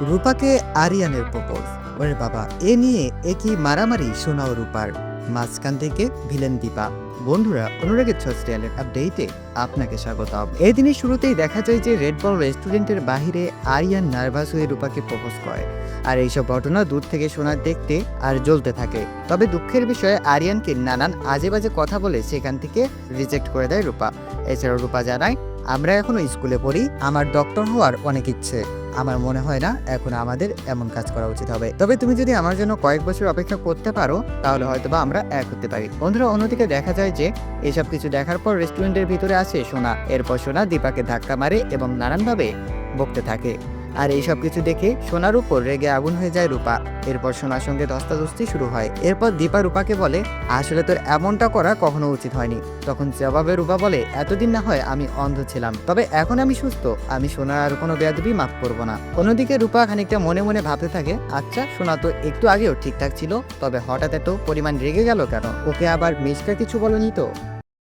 রূপাকে আরিয়ানের প্রপোজ। ওরে বাবা এ নিয়ে একই মারামারি সোনা ও রূপার। মাঝখান থেকে ভিলেন দীপা। বন্ধুরা, অনুরাগের ছস্টিয়ালের আপডেটে আপনাকে স্বাগত এই দিনের শুরুতেই দেখা যায় যে রেড বল রেস্টুরেন্টের বাহিরে আরিয়ান নার্ভাস হয়ে রূপাকে প্রপোজ করে। আর এইসব ঘটনা দূর থেকে শোনা দেখতে আর জ্বলতে থাকে। তবে দুঃখের বিষয়ে, আরিয়ানকে নানান আজে বাজে কথা বলে সেখান থেকে রিজেক্ট করে দেয় রূপা। এছাড়াও রূপা জানায়, আমরা এখনও স্কুলে পড়ি, আমার ডক্টর হওয়ার অনেক ইচ্ছে। আমার মনে হয় না এখন আমাদের এমন কাজ করা উচিত হবে। তবে তুমি যদি আমার জন্য কয়েক বছর অপেক্ষা করতে পারো, তাহলে হয়তো বা আমরা এক হতে পারি। বন্ধুরা, অন্যদিকে দেখা যায় যে, এসব কিছু দেখার পর রেস্টুরেন্টের ভিতরে আসে সোনা। এরপর সোনা দীপাকে ধাক্কা মারে এবং নানানভাবে বকতে থাকে। আর এইসব কিছু দেখে সোনার উপর রেগে আগুন হয়ে যায় রূপা। এরপর সোনার সঙ্গে ধস্তাধস্তি শুরু হয়। এরপর দীপা রূপাকে বলে, আসলে তোর এমনটা করা কখনো উচিত হয়নি। তখন জবাবে রূপা বলে, এতদিন না হয় আমি অন্ধ ছিলাম, তবে এখন আমি সুস্থ। আমি সোনার আর কোনো বেয়াদবি মাফ করব না। অন্যদিকে রূপা খানিকটা মনে মনে ভাবতে থাকে আচ্ছা সোনা তো একটু আগেও ঠিকঠাক ছিল, তবে হঠাৎ এত পরিমাণ রেগে গেল কেন? ওকে আবার মেজকা কিছু বলনি তো?